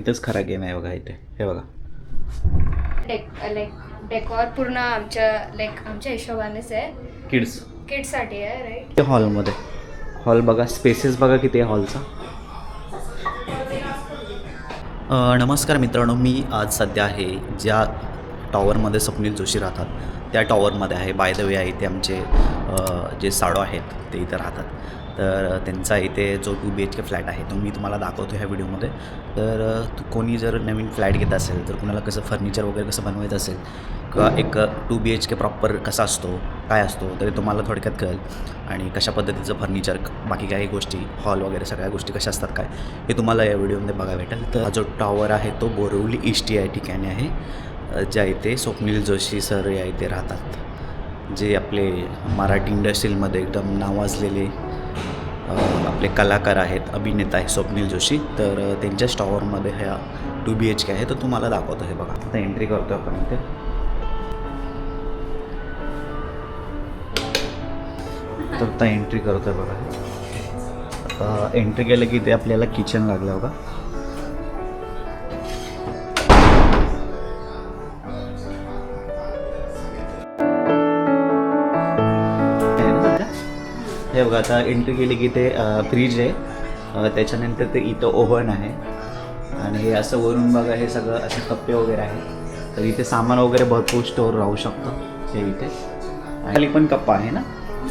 इथंच खरा गेम आहे बघा इथे. हे बघा. डेक लाईक डेकॉर पूर्ण आमच्या लाईक आमच्या हिशोबानेच आहे. किड्स किड्ससाठी आहे राईट हॉलमध्ये हॉल बघा स्पेसेस बघा किती आहे हॉलचा नमस्कार मित्रांनो मी आज सध्या आहे ज्या टॉवरमध्ये स्वप्नील जोशी राहतात. त्या टॉवरमध्ये आहे. बाय द वे आहे इथे आमचे जे साडो आहेत ते इथं राहतात. तर त्यांचा इथे जो two B H K flat आहे तो मी तुम्हाला दाखवतो ह्या व्हिडिओमध्ये. तर कोणी जर नवीन फ्लॅट घेत असेल तर कुणाला कसं फर्निचर वगैरे कसं बनवायचं असेल किंवा एक two B H K proper कसा असतो काय असतो तरी तुम्हाला थोडक्यात कळेल. आणि कशा पद्धतीचं फर्निचर बाकी काही गोष्टी हॉल वगैरे सगळ्या गोष्टी कशा असतात काय हे तुम्हाला या व्हिडिओमध्ये बघायला भेटेल. तर हा जो टॉवर आहे तो बोरिवली ईस्ट या ठिकाणी आहे ज्या इथे स्वप्नील जोशी सर या इथे राहतात. जे आपले मराठी इंडस्ट्रीमध्ये एकदम नावाजलेले आपले कलाकार आहेत अभिनेता आहे स्वप्नील जोशी. तर त्यांच्या त्यांच्याच टॉवरमध्ये ह्या टू बी एच के आहे. तर तुम्हाला दाखवतो हे बघा. आता एंट्री करतो आपण इथे. तर आता एंट्री करतो आहे बघा एंट्री केलं की ते आपल्याला किचन लागलं बघा. हे बघा आता एंट्री केली की ते फ्रीज आहे. त्याच्यानंतर ते इथं ओव्हन आहे. आणि हे असं वरून बघा हे सगळं असे कप्पे वगैरे आहे तर इथे सामान वगैरे भरपूर स्टोअर राहू शकतं हे इथे. खाली पण कप्पा आहे ना?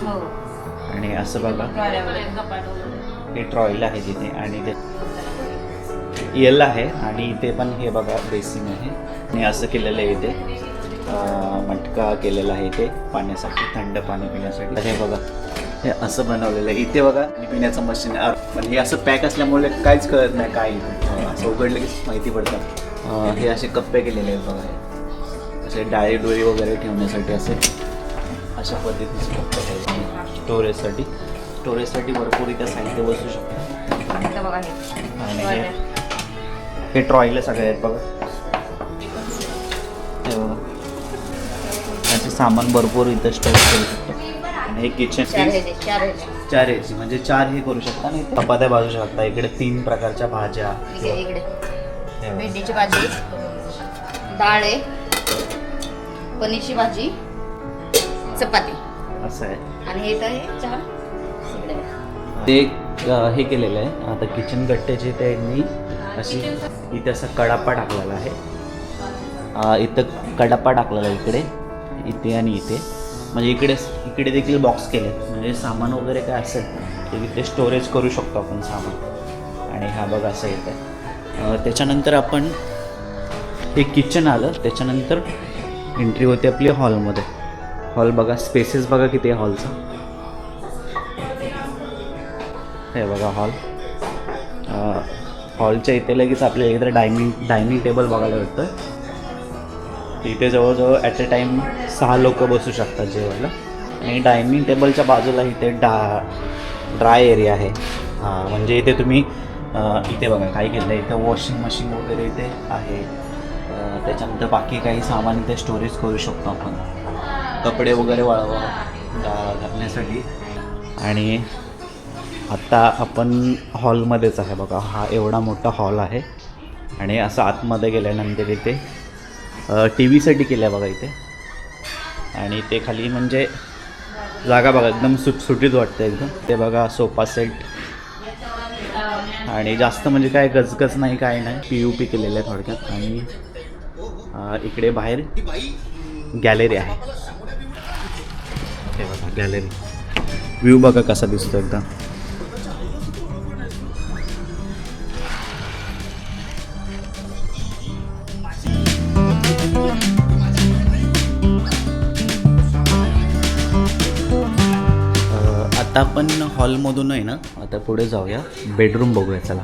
हो. आणि असं बघा. हे ट्रॉयल आहे तिथे आणि ते यल आहे आणि इथे पण हे बघा बेसिंग आहे. आणि असं केलेलं आहे इथे. मटका केलेला आहे इथे पाण्यासाठी थंड पाणी पिण्यासाठी. हे बघा. हे असं बनवलेलं आहे. इथे बघा पाणी पिण्याचं मशीन पण हे असं पॅक असल्यामुळे काहीच कळत नाही काय असं उघडलं की माहिती पडतं. हे. असे कप्पे केलेले आहेत बघा. हे असे डाळी डोळी वगैरे ठेवण्यासाठी असे अशा पद्धतीचे कप्पे आहेत. स्टोरेजसाठी. स्टोरेजसाठी भरपूर इथे साहित्य बसू शकतं. हे. आणि ट्रॉयला सगळे आहेत बघा. हे सामान भरपूर इथं स्टोर करू शकतो. आणि हे किचन चार याची म्हणजे चार हे करू शकता आणि चपात्या भाजू शकता. इकडे तीन प्रकारच्या भाज्या. भेंडीची भाजी डाळ आहे पनीरची भाजी चपाती. असं आहे. आणि हे तर चार ते हे केलेलं आहे. आता किचन गट्ट्याचे त्यांनी अशी इथे असा कडापा टाकलेला आहे. इथं कडापा टाकलेला आहे इकडे. इथे आणि इथे. म्हणजे इकडे तिकडे देखील बॉक्स केले म्हणजे सामान वगैरे काय असेल ते तिथे स्टोरेज करू शकतो आपण सामान. आणि हा बघा असं येतं त्याच्यानंतर आपण हे किचन आलं. त्याच्यानंतर एंट्री होते आपली हॉलमध्ये हॉल बघा स्पेसेस बघा किती आहे हॉलचा हे बघा हॉल हॉलच्या इथे लगेच आपल्याला एकदा डायनिंग डायनिंग टेबल बघायला भेटतं इथे जवळजवळ ॲट अ टाईम सहा लोक बसू शकतात जेवायला. आणि डायनिंग टेबलच्या बाजूला इथे डा ड्राय एरिया आहे. हां म्हणजे इथे तुम्ही इथे बघा काय केलं आहे इथे वॉशिंग मशीन वगैरे इथे आहे. त्याच्यानंतर बाकी काही सामान इथे स्टोरेज करू शकतो आपण. कपडे वगैरे वाळवा घालण्यासाठी. आणि आत्ता आपण हॉलमध्येच आहे बघा हा एवढा मोठा हॉल आहे. आणि असं आतमध्ये गेल्यानंतर इथे टी व्हीसाठी केलं आहे बघा इथे. आणि ते खाली म्हणजे जागा बघा एकदम सुटसुटीत वाटतं एकदम. ते बघा सोफा सेट आणि जास्त म्हणजे काय गजगज नाही काय नाही. पी यू पी केलेलं आहे थोडक्यात. आणि इकडे बाहेर गॅलरी आहे. ते बघा गॅलरी व्ह्यू बघा कसा दिसतो एकदम. आता आपण हॉलमधून आहे ना आता पुढे जाऊया. बेडरूम बघूया चला.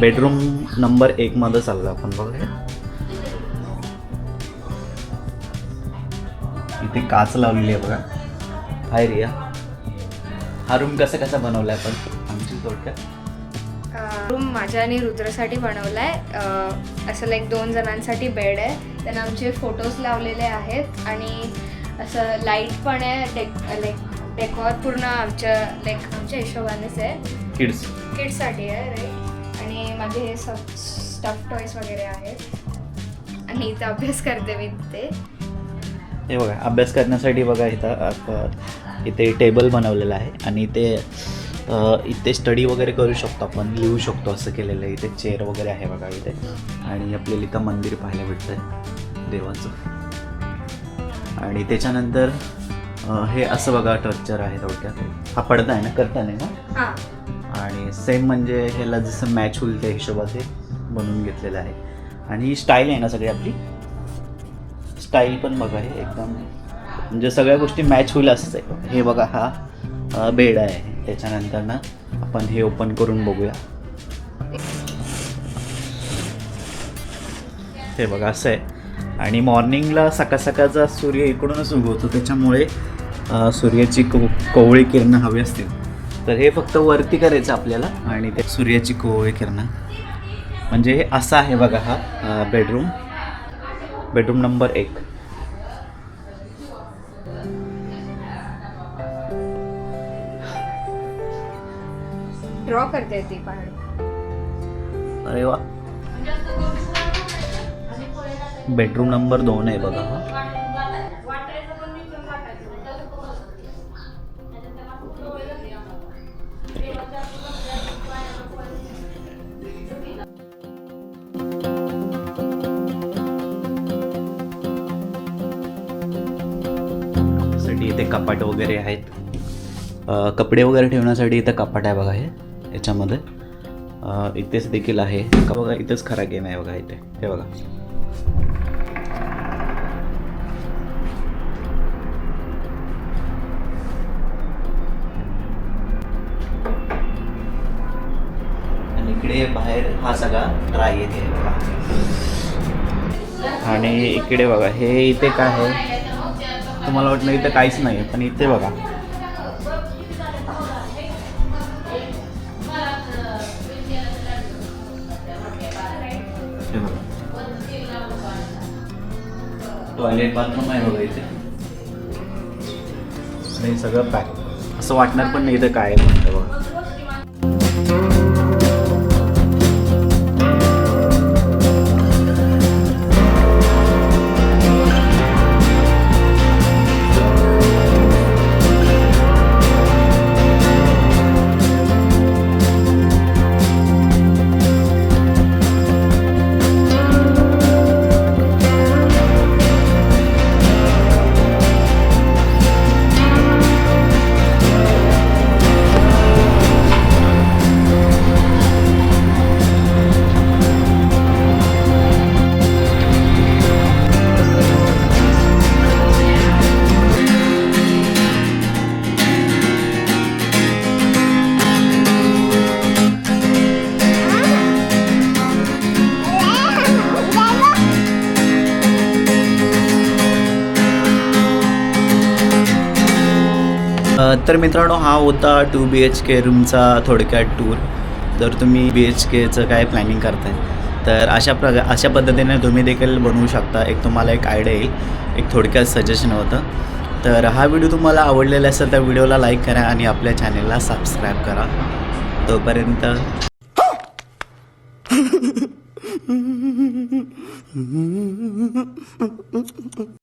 बेडरूम नंबर एकमध्ये चालला आपण बघूया. इथे काच लावलेली आहे बघा. हाय रिया. हा रूम कसा कसा बनवला आहे आपण आमची थोडक्यात रूम माझ्या आणि रुद्रसाठी बनवलाय. अं, असं लाईक दोन जणांसाठी बेड आहे. त्यांना आमचे फोटोज लावलेले आहेत आणि असं लाइट पण आहे. डेक लाईक डेकॉर पूर्ण आमच्या लाईक आमच्या हिशोबानेच आहे. किड्स किड्ससाठी आहे राईट आणि माझे हे सब स्टफ टॉईस वगैरे आहेत. आणि इथं अभ्यास करते मी तिथे हे बघा अभ्यास करण्यासाठी बघा इथं इथे टेबल बनवलेलं आहे आणि इथे अ, इथे स्टडी वगैरे करू शकतो आपण लिहू शकतो असं केलेलं आहे. इथे चेअर वगैरे आहे बघा इथे. आणि आपल्याला इथं मंदिर पाहायला भेटतं आहे देवाचं. आणि त्याच्यानंतर हे असं बघा स्ट्रक्चर आहे थोडक्यात. हा पडदा आहे ना करता नाही ना? हां. आणि सेम म्हणजे ह्याला जसं मॅच होईल त्या हिशोबात हे बनवून घेतलेलं आहे. आणि ही स्टाईल आहे ना सगळी आपली? स्टाईल पण बघा हे एकदम. म्हणजे सगळ्या गोष्टी मॅच होईल असंच आहे. हे बघा हा बेड आहे. त्याच्यानंतर ना आपण हे ओपन करून बघूया. हे बघा असं आहे. आणि मॉर्निंगला सकाळ सकाळचा सूर्य इकडूनच उगवतो. त्याच्यामुळे सूर्याची को कोवळी किरणं हवी असतील. तर हे फक्त वरती करायचं आपल्याला आणि ते सूर्याची कोवळी किरणं. म्हणजे हे असं आहे बघा हा बेडरूम बेडरूम नंबर एक। ड्रॉ करते पहाड अरे वा बेडरूम नंबर दोन आहे बघा इथे कपाट वगैरे आहेत. कपडे वगैरे ठेवण्यासाठी इथं कपाट आहे बघा हे याच्यामध्ये. इथेच देखील आहे. का बघा इथेच खरा गेम आहे बघा इथे. हे बघा. आणि इकडे बाहेर हा सगळा ड्राय येते बघा. आणि इकडे बघा हे इथे काय आहे? तुम्हाला वाटलं इथं काहीच नाही पण इथे बघा. टॉयलेट बाथरूम आहे बघा इथे. आणि सगळं पॅक असं वाटणार पण नाही इथं काय आहे म्हणतं बघा. तर मित्रांनो हा होता टू बी एच के रूमचा थोडक्यात टूर जर तुम्ही बी एच केचं काय प्लॅनिंग करताय तर अशा प्र अशा पद्धतीने तुम्ही देखील बनवू शकता. एक तुम्हाला एक आयडिया येईल एक थोडक्यात सजेशन होतं. तर हा व्हिडिओ तुम्हाला आवडलेला असेल तर व्हिडिओला लाईक करा आणि आपल्या चॅनेलला सबस्क्राईब करा. तोपर्यंत